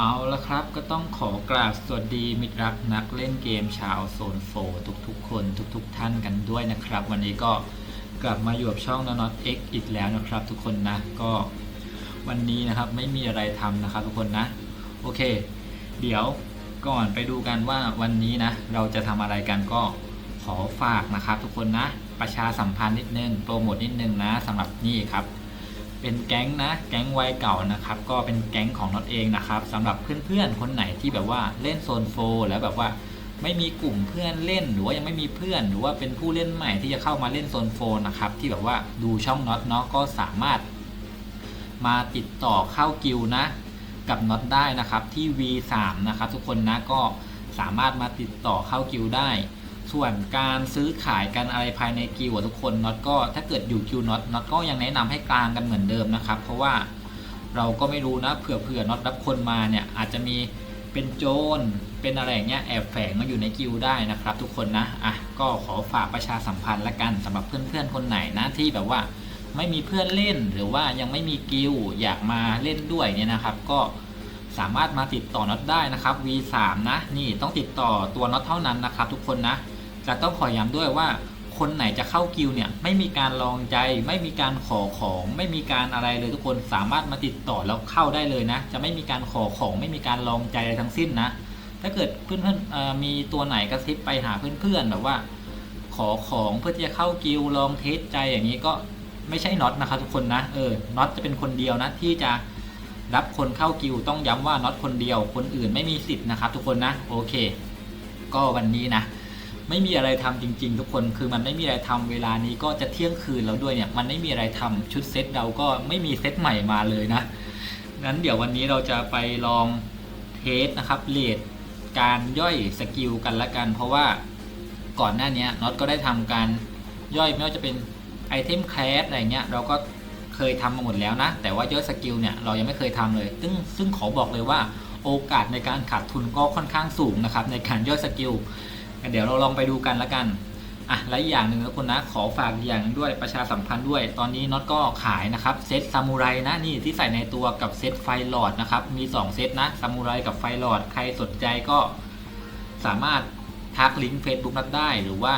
เอาละครับก็ต้องขอกราบสวัสดีมิตรรักนักเล่นเกมชาวโซนโฟทุกๆ คนทุกๆ ท่านกันด้วยนะครับ วันนี้ก็กลับมาอยู่กับช่องน o อ X อีกแล้วนะครับ ทุกคนนะก็วันนี้นะครับไม่มีอะไรทำนะครับ ทุกคนนะ โอเค เดี๋ยวก่อนไปดูกันว่าวันนี้นะ เราจะทำอะไรกันก็ขอฝากนะครับ ทุกคนนะ ประชาสัมพันธ์นิดนึงโปรโมทนิดนึงนะสำหรับนี่ครับ เป็นแก๊งนะ แก๊งวัยเก่านะครับ ก็เป็นแก๊งของน็อตเองนะครับสำหรับเพื่อนๆคนไหนที่แบบว่าเล่นโซนโฟแล้วแบบว่าไม่มีกลุ่มเพื่อนเล่น หรือว่ายังไม่มีเพื่อน หรือว่าเป็นผู้เล่นใหม่ที่จะเข้ามาเล่นโซนโฟนะครับที่แบบว่าดูช่องน็อตเนาะก็สามารถ มาติดต่อเข้ากิลนะ กับน็อตได้นะครับที่ V3 นะครับทุกคนนะก็สามารถมาติดต่อเข้ากิลได้ ส่วนการซื้อขายกันอะไรภายในกิลด์อะทุกคนน็อตก็ถ้าเกิดอยู่กิลด์น็อตน็อตก็ยังแนะนำให้กลางกันเหมือนเดิมนะครับ เพราะว่าเราก็ไม่รู้นะเผื่อเผื่อน็อตรับคนมาเนี่ยอาจจะมีเป็นโจรเป็นอะไรอย่างเงี้ยแอบแฝงมาอยู่ในกิลด์ได้นะครับ ทุกคนนะอะก็ขอฝากประชาสัมพันธ์ละกันสำหรับเพื่อนๆคนไหนนะที่แบบว่าไม่มีเพื่อนเล่นหรือว่ายังไม่มีกิลด์อยากมาเล่นด้วยเนี่ยนะครับ ก็สามารถมาติดต่อน็อตได้นะครับ V3 นะนี่ต้องติดต่อตัวน็อตเท่านั้นนะครับ ทุกคนนะ จะต้องขอย้ำด้วยว่าคนไหนจะเข้ากิลเนี่ยไม่มีการลองใจ ไม่มีการขอของ ไม่มีการอะไรเลยทุกคนสามารถมาติดต่อแล้วเข้าได้เลยนะ จะไม่มีการขอของ ไม่มีการลองใจอะไรทั้งสิ้นนะ ถ้าเกิดเพื่อนๆมีตัวไหนกระซิบไปหาเพื่อนๆแบบว่า ขอของเพื่อที่จะเข้ากิลลองเทสใจอย่างนี้ก็ไม่ใช่น็อตนะครับทุกคนนะเออน็อตจะเป็นคนเดียวนะที่จะรับคนเข้ากิลต้องย้ำว่าน็อตคนเดียว คนอื่นไม่มีสิทธิ์นะครับทุกคนนะโอเค ก็วันนี้นะ ไม่มีอะไรทำจริง ๆ ทุกคนคือมันไม่มีอะไรทำเวลานี้ก็จะเที่ยงคืนแล้วด้วยเนี่ยมันไม่มีอะไรทำชุดเซตเราก็ไม่มีเซตใหม่มาเลยนะงั้นเดี๋ยววันนี้เราจะไปลองเทสนะครับเลดการย่อยสกิลกันละกัน เพราะว่าก่อนหน้านี้น็อตก็ได้ทำการย่อยไม่ว่าจะเป็นไอเทมแคลสอะไรเงี้ยเราก็เคยทำมาหมดแล้วนะ แต่ว่าย่อยสกิลเนี่ยเรายังไม่เคยทำเลย ซึ่งซึ่งขอบอกเลยว่าโอกาสในการขาดทุนก็ค่อนข้างสูงนะครับในการย่อยสกิล เดี๋ยวเราลองไปดูกันละกันอะและอีกอย่างหนึ่งนะคุณนะขอฝากอย่างด้วยประชาสัมพันธ์ด้วย ตอนนี้น็อตก็ขายนะครับเซตซามูไรนะนี่ที่ใส่ในตัวกับเซตไฟหลอดนะครับมี 2 เซตนะซามูไรกับไฟหลอดใครสนใจก็สามารถทักลิงก์ Facebook น็อตได้หรือว่า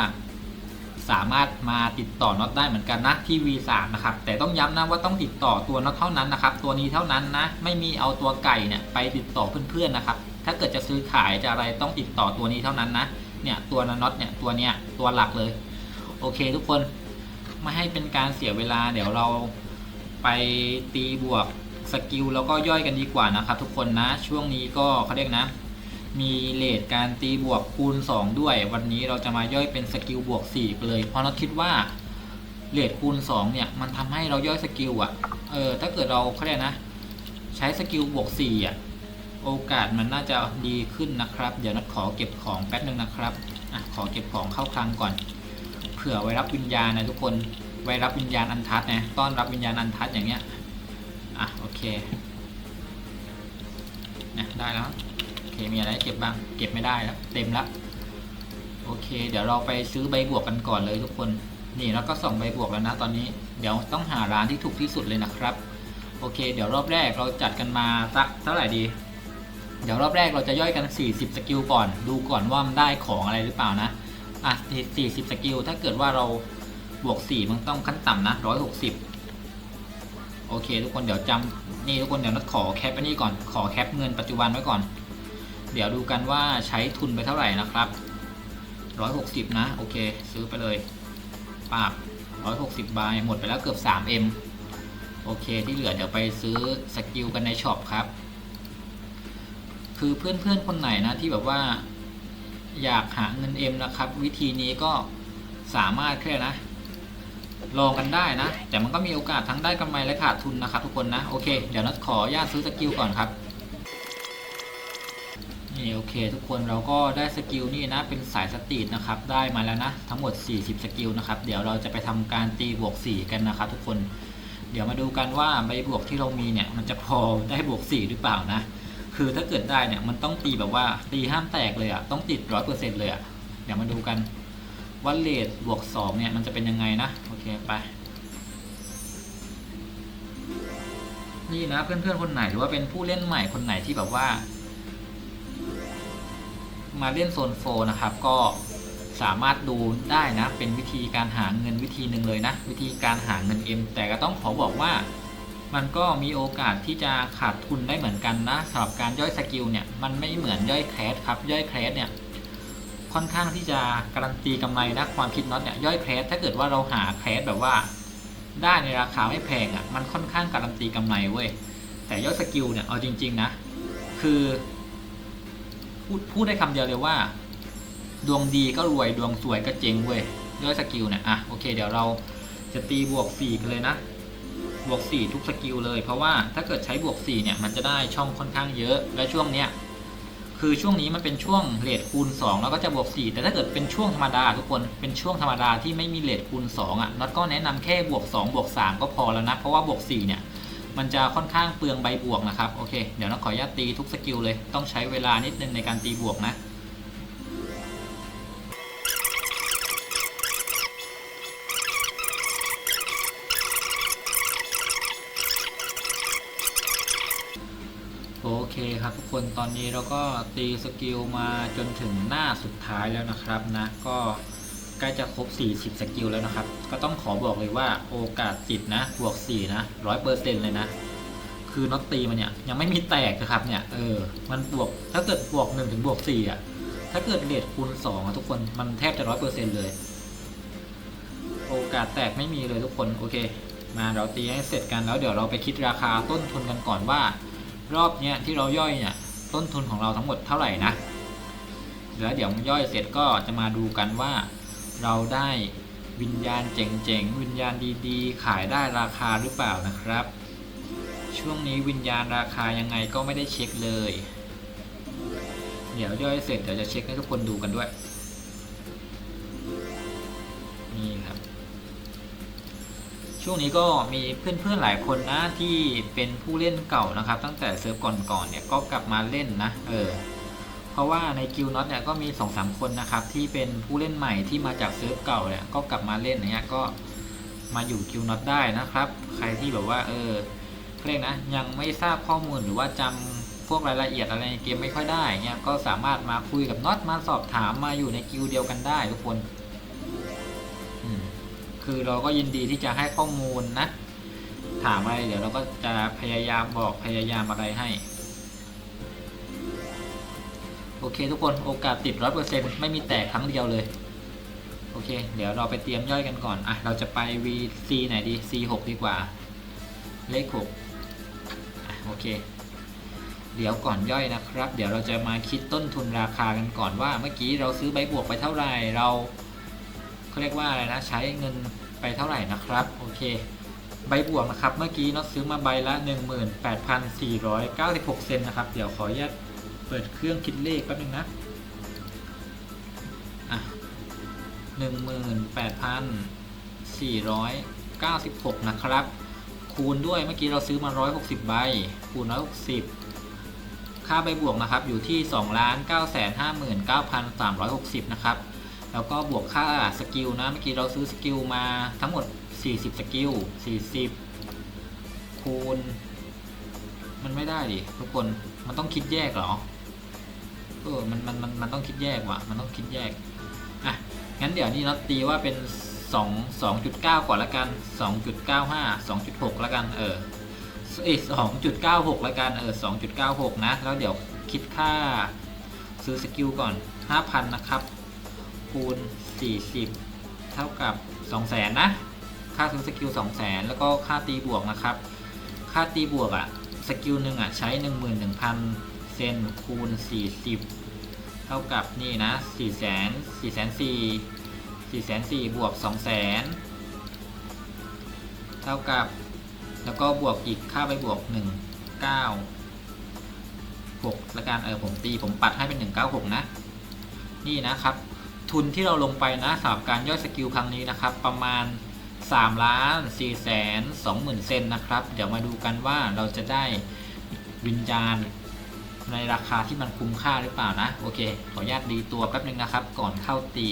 สามารถมาติดต่อน็อตได้เหมือนกันนะที่ V3 นะครับแต่ต้องย้ำนะว่าต้องติดต่อตัวน็อตเท่านั้นนะครับตัวนี้เท่านั้นนะไม่มีเอาตัวไก่เนี่ยไปติดต่อเพื่อนๆนะครับถ้าเกิดจะซื้อขายจะอะไรต้องติดต่อตัวนี้เท่านั้นนะ เนี่ยตัวน็อตเนี่ยตัวเนี้ยตัวหลักเลย โอเคทุกคนไม่ให้เป็นการเสียเวลา เดี๋ยวเราไปตีบวกสกิลแล้วก็ย่อยกันดีกว่านะครับทุกคนนะช่วงนี้ก็เขาเรียกนะ มีเลทการตีบวกคูณ 2 ด้วย วันนี้เราจะมาย่อยเป็นสกิลบวก4ไปเลยเพราะเราคิดว่าเลทคูณ 2 เนี่ย มันทำให้เราย่อยสกิลอะเออถ้าเกิดเราเขาเรียกนะ ใช้สกิลบวก4อะ โอกาสมันน่าจะดีขึ้นนะครับ เดี๋ยวนัดขอเก็บของแป๊บนึงนะครับอะขอเก็บของเข้าคลังก่อน เผื่อไว้รับวิญญาณนะทุกคน ไว้รับวิญญาณอันทัศนะ ต้อนรับวิญญาณอันทัศอย่างเงี้ย อะโอเคนะได้แล้ว โอเคมีอะไรเก็บบ้าง เก็บไม่ได้แล้วเต็มแล้วโอเค เดี๋ยวเราไปซื้อใบบวกกันก่อนเลยทุกคน นี่แล้วก็ส่องใบบวกแล้วนะตอนนี้ เดี๋ยวต้องหาร้านที่ถูกที่สุดเลยนะครับ โอเค เดี๋ยวรอบแรกเราจัดกันมาสักเท่าไหร่ดี เดี๋ยวรอบแรกเราจะย่อยกัน 40 สกิลก่อน ดูก่อนว่ามันได้ของอะไรหรือเปล่านะ อะ 40 สกิล ถ้าเกิดว่าเราบวก 4 มันต้องขั้นต่ำนะ 160 โอเค ทุกคนเดี๋ยวจำนี่ทุกคนเดี๋ยวนัดขอแคปอันนี้ก่อน ขอแคปเงินปัจจุบันไว้ก่อน เดี๋ยวดูกันว่าใช้ทุนไปเท่าไหร่นะครับ 160 นะ โอเค ซื้อไปเลยปาบ160 บาทหมดไปแล้วเกือบ 3M โอเคที่เหลือเดี๋ยวไปซื้อสกิลกันในช็อปครับ คือเพื่อนๆคนไหนนะที่แบบว่าอยากหาเงินเอ็มนะครับ วิธีนี้ก็สามารถแค่นะลองกันได้นะ แต่มันก็มีโอกาสทั้งได้กำไรและขาดทุนนะครับทุกคนนะ โอเค เดี๋ยวนัดขอญาตซื้อสกิลก่อนครับนี่โอเค ทุกคนเราก็ได้สกิลนี่นะ เป็นสายสตรีทนะครับ ได้มาแล้วนะ ทั้งหมด 40 สกิลนะครับ เดี๋ยวเราจะไปทำการตีบวก 4 กันนะครับทุกคน เดี๋ยวมาดูกันว่าใบบวกที่เรามีเนี่ย มันจะพอได้บวก 4 หรือเปล่านะ คือถ้าเกิดได้เนี่ยมันต้องตีแบบว่าตีห้ามแตกเลยอะ่ะต้องติดร้อยเปอร์เซ็นต์เลยอะ่ะเดี๋ยวมาดูกันว่าเลทบวกสองเนี่ยมันจะเป็นยังไงนะโอเคไป นี่นะเพื่อนๆคนไหนหรือว่าเป็นผู้เล่นใหม่คนไหนที่แบบว่า มาเล่นโซนโฟนะครับก็สามารถดูได้นะ เป็นวิธีการหาเงินวิธีหนึ่งเลยนะ วิธีการหาเงินเอ็มแต่ก็ต้องขอบอกว่า มันก็มีโอกาสที่จะขาดทุนได้เหมือนกันนะสำหรับการย่อยสกิลเนี่ยมันไม่เหมือนย่อยแคสครับย่อยแคสเนี่ยค่อนข้างที่จะการันตีกำไรนะความคิดน็อตเนี่ยย่อยแคสถ้าเกิดว่าเราหาแคสแบบว่า ได้ในราคาไม่แพงอะ่ะมันค่อนข้างการันตีกำไรเว้ยแต่ย่อยสกิลเนี่ยเอาจริง ๆนะ คือพูดพูดได้คำเดียวเลยว่า ดวงดีก็รวยดวงสวยก็เจ๊งเว้ยย่อยสกิลเนี่ยอะโอเค เดี๋ยวเราจะตีบวก4กันเลยนะ บวก 4 ทุกสกิลเลย เพราะว่าถ้าเกิดใช้บวก 4 เนี่ย มันจะได้ช่องค่อนข้างเยอะ และช่วงเนี้ยคือช่วงนี้มันเป็นช่วงเลทคูณ 2 แล้วก็จะบวก 4 แต่ถ้าเกิดเป็นช่วงธรรมดาทุกคนเป็นช่วงธรรมดาที่ไม่มีเลทคูณ 2 อะน็อตก็แนะนำแค่บวก 2 บวก 3 ก็พอแล้วนะ เพราะว่าบวก 4 เนี่ย มันจะค่อนข้างเปลืองใบบวกนะครับ โอเค เดี๋ยวน็อตขออนุญาตตีทุกสกิลเลย ต้องใช้เวลานิดนึงในการตีบวกนะ เคครับทุกคนตอนนี้เราก็ตีสกิลมาจนถึงหน้าสุดท้ายแล้วนะครับนะ ก็ใกล้จะครบ 40 สกิลแล้วนะครับ ก็ต้องขอบอกเลยว่าโอกาสติดนะบวก 4 นะร้อยเปอร์เซ็นต์เลยนะ คือน็อตตีมันเนี่ยยังไม่มีแตกนะครับเนี่ยเออมันบวกถ้าเกิดบวก 1 ถึงบวก 4อะถ้าเกิดเลทคูณ2อะทุกคนมันแทบจะร้อยเปอร์เซ็นต์เลย โอกาสแตกไม่มีเลยทุกคนโอเค มาเราตีให้เสร็จกันแล้วเดี๋ยวเราไปคิดราคาต้นทุนกันก่อนว่า รอบเนี้ยที่เราย่อยเนี่ยต้นทุนของเราทั้งหมดเท่าไหร่นะแล้วเดี๋ยวย่อยเสร็จก็จะมาดูกันว่า เราได้วิญญาณเจ๋งๆวิญญาณดีๆ ขายได้ราคาหรือเปล่านะครับ ช่วงนี้วิญญาณราคายังไงก็ไม่ได้เช็คเลย เดี๋ยวย่อยเสร็จเดี๋ยวจะเช็คให้ทุกคนดูกันด้วย ช่วงนี้ก็มีเพื่อนๆหลายคนนะที่เป็นผู้เล่นเก่านะครับ ตั้งแต่เซิร์ฟก่อนๆเนี่ยก็กลับมาเล่นนะเออเพราะว่าในกิลน็อตเนี่ยก็มี2อสคนนะครับที่เป็นผู้เล่นใหม่ที่มาจากเซิร์ฟเก่าเนี่ยก็กลับมาเล่นเนี่ยก็มาอยู่กิลน็อตได้นะครับ ใครที่แบบว่าเออเรียกนะยังไม่ทราบข้อมูลหรือว่าจำพวกรายละเอียดอะไรในเกมไม่ค่อยได้เนี่ยก็สามารถมาคุยกับน็อตมาสอบถามมาอยู่ในกิลเดียวกันได้ทุกคน คือเราก็ยินดีที่จะให้ข้อมูลนะ ถามอะไรเดี๋ยวเราก็จะพยายามบอกพยายามอะไรให้ โอเคทุกคนโอกาสติดร้อยเปอร์เซ็นไม่มีแตกครั้งเดียวเลย โอเค เดี๋ยวเราไปเตรียมย่อยกันก่อน อะ เราจะไป VC ไหนดี C 6 ดีกว่า เลข6โอเคเดี๋ยวก่อนย่อยนะครับ เดี๋ยวเราจะมาคิดต้นทุนราคากันก่อนว่า เมื่อกี้เราซื้อใบบวกไปเท่าไหร่เราเขาเรียกว่าอะไรนะ ใช้เงิน ไปเท่าไหร่นะครับ โอเค ใบบวกนะครับ เมื่อกี้น็อตซื้อมาใบละ 18,496 เซนนะครับ เดี๋ยวขออนุญาตเปิดเครื่องคิดเลขแป๊บนึงนะอะ18,496 นะครับ คูณด้วยเมื่อกี้เราซื้อมา 160 ใบ คูณ 160 ค่าใบบวกนะครับอยู่ที่ 2,959,360 นะครับ แล้วก็บวกค่าสกิลนะ เมื่อกี้เราซื้อสกิลมาทั้งหมด 40 สกิล 40 คูณ มันไม่ได้ดิทุกคน มันต้องคิดแยกเหรอ เออ มัน มัน มัน มันต้องคิดแยกว่ะ มันต้องคิดแยก อะ งั้นเดี๋ยวนี้เราตีว่าเป็น 2 2.9 ก่อนละกัน 2.95 2.6 ละกัน เออเอ้2.96ละกัน เออ2.96นะ แล้วเดี๋ยวคิดค่าซื้อสกิลก่อน5,000นะครับ คูณ 40 เท่ากับ 200,000 นะ ค่าซื้อสกิล 200,000 แล้วก็ค่าตีบวกนะครับ ค่าตีบวกอะสกิลหนึ่งอะใช้ 11,000 เซนคูณ 40 เท่ากับนี่นะ 400,000 404 404บวก 200,000 เท่ากับ แล้วก็บวกอีกค่าไปบวก 1 9 6ละกันเออผมตีผมปัดให้เป็น 196 นะ นี่นะครับ ทุนที่เราลงไปนะสำหรับการย่อยสกิลครั้งนี้นะครับ ประมาณ3ล้าน4แสน2หมื่นเซนนะครับ เดี๋ยวมาดูกันว่าเราจะได้วิญญาณในราคาที่มันคุ้มค่าหรือเปล่านะ โอเค ขออนุญาตดีตัวแป๊บนึงนะครับ ก่อนเข้าตี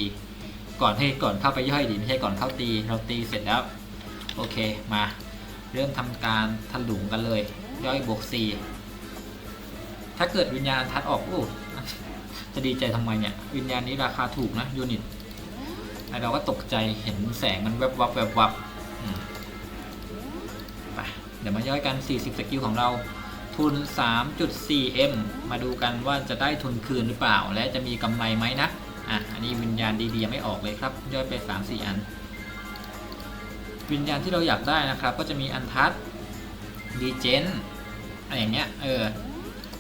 ก่อนให้ก่อนเข้าไปย่อยดีไม่ใช่ก่อนเข้าตี เราตีเสร็จแล้ว โอเคมา เริ่มทำการถลุงกันเลย ย่อยบวกสี่ถ้าเกิดวิญญาณทัดออกโอ้ จะดีใจทำไมเนี่ย วิญญาณนี้ราคาถูกนะยูนิตไอเราก็ตกใจเห็นแสงมันแวบวับแวบวับไปเดี๋ยวมาย่อยกัน 40 สกิลของเราทุน 3.4M มาดูกันว่าจะได้ทุนคืนหรือเปล่า และจะมีกำไรไหมนะ อะ อันนี้วิญญาณดีๆไม่ออกเลยครับ ย่อยไป 3-4 อัน วิญญาณที่เราอยากได้นะครับ ก็จะมีอันทัศดีเจนอะไรอย่างเงี้ย เออ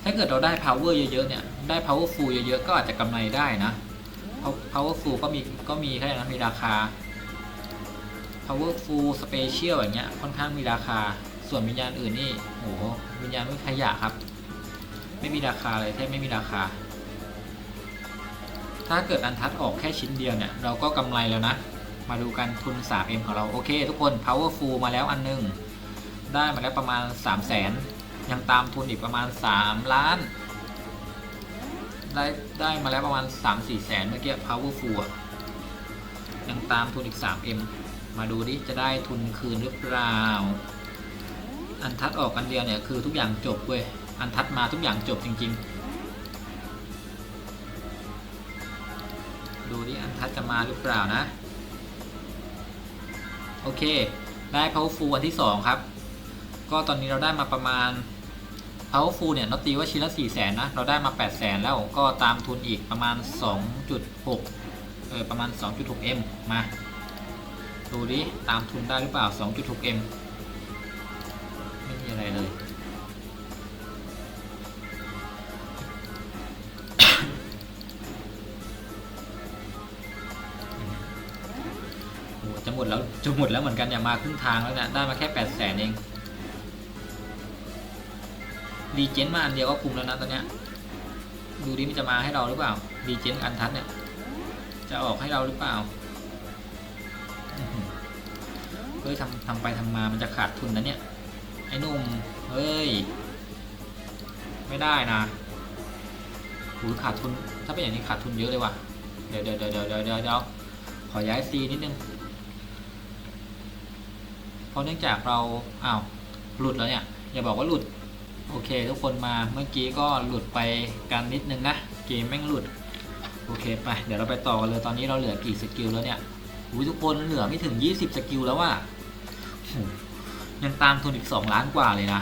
ถ้าเกิดเราได้ power เยอะๆเนี่ย ได้ powerful เยอะๆ ก็อาจจะกำไรได้นะ powerful ก็มีก็มีแค่นั้นมีราคา powerful special อย่างเงี้ยค่อนข้างมีราคา ส่วนวิญญาณอื่นนี่โอ้โหวิญญาณไม่ขยะครับ ไม่มีราคาเลยแทบไม่มีราคา ถ้าเกิดอันทัดออกแค่ชิ้นเดียวเนี่ย เราก็กำไรแล้วนะ มาดูกันทุน 3M ของเราโอเค ทุกคน powerful มาแล้วอันหนึง ได้มาแล้วประมาณ 3 0 0 0 0น ยังตามทุนอีกประมาณ 3 ล้าน ได้ได้มาแล้วประมาณ 3-4แสนเมื่อกี้ powerful ยังตามทุนอีก 3M มาดูดิจะได้ทุนคืนหรือเปล่า อันทัดออกกันเดียวเนี่ยคือทุกอย่างจบเว้ย อันทัดมาทุกอย่างจบจริง ๆ ดูดิอันทัดจะมาหรือเปล่านะ โอเค ได้ powerful อันที่ 2 ครับ ก็ตอนนี้เราได้มาประมาณ powerful เนี่ยนตีว่าชิ้นละ4 0 0แสนนะ เราได้มา 8 0 0แสนแล้วก็ตามทุนอีกประมาณ 2.6 เออประมาณ 2.6m มา ดูดิ ตามทุนได้หรือเปล่า 2.6m ไม่มีอะไรเลย จะหมดแล้ว จะหมดแล้วเหมือนกันอย่ามาครึ่งทางแล้วเนะได้มาแค่ 8 0 0แสนเอง ดีเจนมาอันเดียวก็คุ้มแล้วนะตอนเนี้ยดูดิมันจะมาให้เราหรือเปล่าดีเจนอันทัดเนี่ยจะออกให้เราหรือเปล่าเฮ้ยทำทำไปทำมามันจะขาดทุนนะเนี่ยไอ้นุ่มเฮ้ยไม่ได้นะหูยขาดทุนถ้าเป็นอย่างนี้ขาดทุนเยอะเลยว่ะเดี๋ยวเดี๋ยวเดี๋ยวเดี๋ยวเดี๋ยวเดี๋ยวขอย้ายซีนิดนึงเพราะเนื่องจากเราอ้าวหลุดแล้วเนี่ยอย่าบอกว่าหลุด โอเค ทุกคนมาเมื่อกี้ก็หลุดไปกันนิดนึงนะ เกมแม่งหลุด โอเคไป เดี๋ยวเราไปต่อกันเลยตอนนี้เราเหลือกี่สกิลแล้วเนี่ยอุ้ยทุกคนเหลือไม่ถึง 20 สกิลแล้วว่ะยังตามทุนอีก 2 ล้านกว่าเลยนะ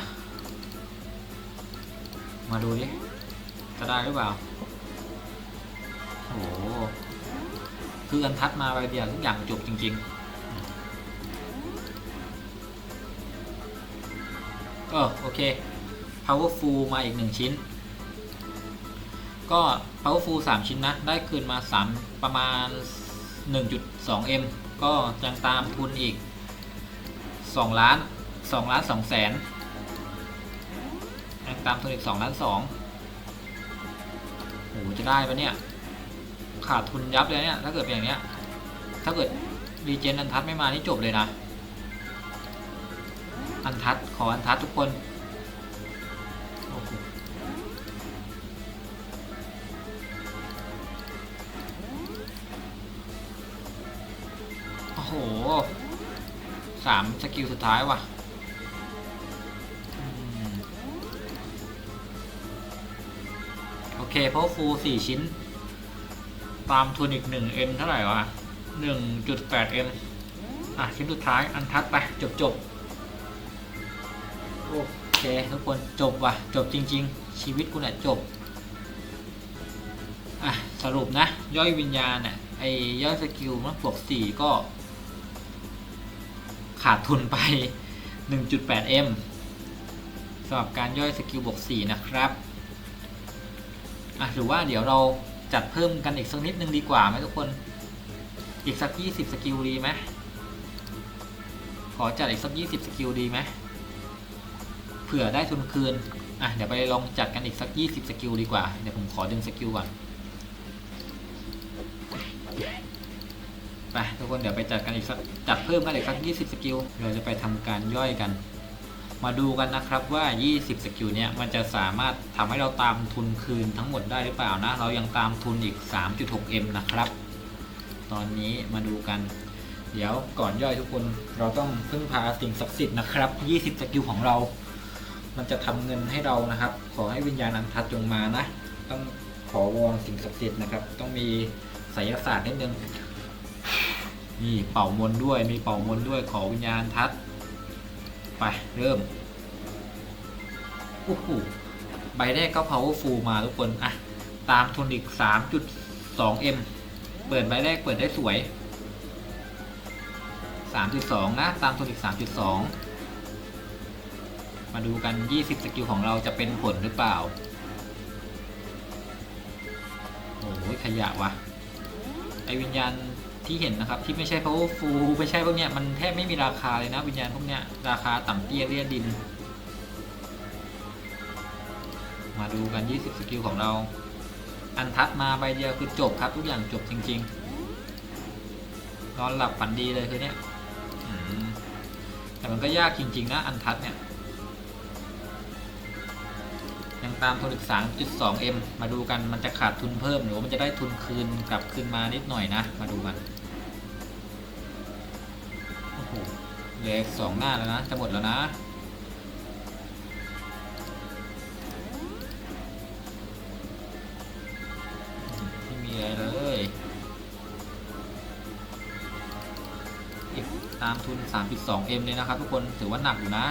มาดูดิจะได้หรือเปล่าโอ้คืออันทัดมาไปเดียวทุกอย่างจบจริง ๆเออโอเค powerful มาอีกหนึ่งชิ้น ก็ powerful 3 ชิ้นนะ ได้คืนมา 3 ประมาณ 1.2m ก็ยังตามทุนอีก 2 ล้าน2ล้าน2แสนยังตามทุนอีก 2 ล้าน2โอ้โหจะได้ปะเนี่ย ขาดทุนยับเลยเนี่ย ถ้าเกิดเป็นอย่างเนี้ย ถ้าเกิดรีเจนอันทัศไม่มานี่จบเลยนะ อันทัศขออันทัศทุกคน กิลสุดท้ายว่ะโอเคเพราะฟูสี่ชิ้น ตามทุนอีก 1M เท่าไหร่วะ 1.8M อะ ชิ้นสุดท้ายอันทัดไป จบจบโอเค ทุกคนจบว่ะ จบจริง ๆ ชีวิตกูเนี่ยจบ อะ สรุปนะ ย่อยวิญญาณน่ะไอ้ย่อยสกิลมันบวก4ก็ ขาดทุนไป 1.8M สำหรับการย่อยสกิลบวก4นะครับอะหรือว่าเดี๋ยวเราจัดเพิ่มกันอีกสักนิดนึงดีกว่าไหมทุกคน อีกสัก 20 สกิลดีไหมขอจัดอีกสัก 20 สกิลดีไหมเผื่อได้ทุนคืน อะ เดี๋ยวไปลองจัดกันอีกสัก 20 สกิลดีกว่า เดี๋ยวผมขอดึงสกิลก่อน ไปทุกคนเดี๋ยวไปจัดกันอีกสักจัดเพิ่มกันอีกสัก 20 สกิล เราจะไปทำการย่อยกัน มาดูกันนะครับว่า 20 สกิลเนี้ยมันจะสามารถทำให้เราตามทุนคืนทั้งหมดได้หรือเปล่านะ เรายังตามทุนอีก 3.6m นะครับ ตอนนี้มาดูกัน เดี๋ยวก่อนย่อยทุกคนเราต้องพึ่งพาสิ่งศักดิ์สิทธิ์นะครับ 20 สกิลของเรา มันจะทำเงินให้เรานะครับ ขอให้วิญญาณอันทัดจงมานะ ต้องขอวอนสิ่งศักดิ์สิทธิ์นะครับ ต้องมีไสยศาสตร์นิดนึง นี่เป่ามนด้วยมีเป่ามนด้วยขอวิญญาณทัดไปเริ่มโอ้โหใบแรกก็ powerful มาทุกคนอะตามทุนอีก 3.2m เปิดใบแรกเปิดได้สวย 3.2 นะ ตามทุนอีก 3.2 มาดูกัน 20 สกิลของเราจะเป็นผลหรือเปล่า โอ้ยขยะวะไอวิญญาณ ที่เห็นนะครับที่ไม่ใช่ powerful ไม่ใช่พวกเนี้ยมันแทบไม่มีราคาเลยนะวิญญาณพวกเนี้ยราคาต่ำเตี้ยเรียดิน มาดูกัน 20 สกิลของเรา อันทัดมาใบเดียวคือจบครับทุกอย่างจบจริงๆนอนหลับฝันดีเลยคือเนี้ยแต่มันก็ยากจริงๆนะอันทัดเนี่ยยังตามทุนอีก 3.2m มาดูกันมันจะขาดทุนเพิ่มหรือว่ามันจะได้ทุนคืนกลับคืนมานิดหน่อยนะ มาดูกัน เลือสองหน้าแล้วนะจะหมดแล้วนะไม่มีอะไรเลยตามทุน 3.2m เลยนะครับทุกคนถือว่าหนักอยู่นะ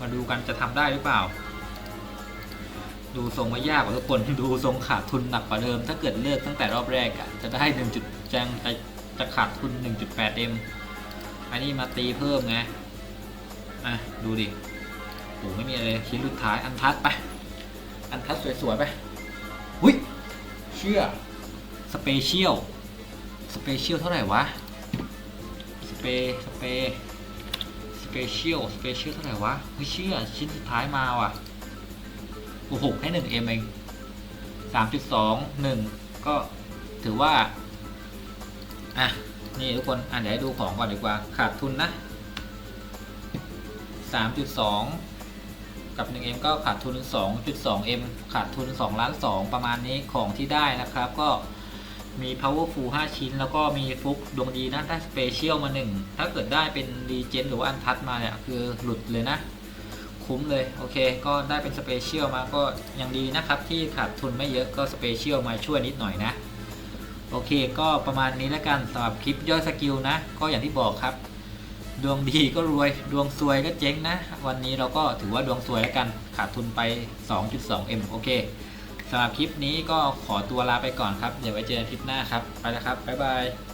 มาดูกันจะทำได้หรือเปล่า ดูทรงไม่ยากกว่าทุกคนดูทรงขาดทุนหนักกว่าเดิม ถ้าเกิดเลิกตั้งแต่รอบแรกอะจะได้ 1 จุดจังจะจะขาดทุน 1.8m อันนี้มาตีเพิ่มไง อะ ดูดิโหไม่มีอะไรชิ้นสุดท้ายอันทัดไป อันทัดสวยๆไปหุ้ย เชื่อ สเปเชียล สเปเชียลเท่าไหร่วะ สเป สเป สเปเชียล สเปเชียลเท่าไหร่วะไม่เชื่อ ชิ้นสุดท้ายมาว่ะ โอ้โหให้หนึ่งเอ็มเองสามจุดสองหนึ่งก็ถือว่า อะ นี่ทุกคนอะเดี๋ยวให้ดูของก่อนดีกว่าขาดทุนนะสามจุดสองกับ 1M ก็ขาดทุน 2.2M ขาดทุน2ล้าน2ประมาณนี้ของที่ได้นะครับ ก็มี powerful 5 ชิ้น แล้วก็มีฟุกดวงดีนะ ได้ special มา 1 ถ้าเกิดได้เป็น regen หรือว่าอันทัดมาเนี่ย คือหลุดเลยนะ คุ้มเลย โอเค ก็ได้เป็น special มาก็ยังดีนะครับ ที่ขาดทุนไม่เยอะก็ special มาช่วยนิดหน่อยนะ โอเคก็ประมาณนี้แล้วกันสำหรับคลิปย่อยสกิลนะ ก็อย่างที่บอกครับ ดวงดีก็รวยดวงซวยก็เจ๊งนะ วันนี้เราก็ถือว่าดวงซวยแล้วกันขาดทุนไป 2.2m โอเคสำหรับคลิปนี้ก็ขอตัวลาไปก่อนครับ เดี๋ยวไว้เจอกันคลิปหน้าครับ ไปแล้วครับ บ๊ายบาย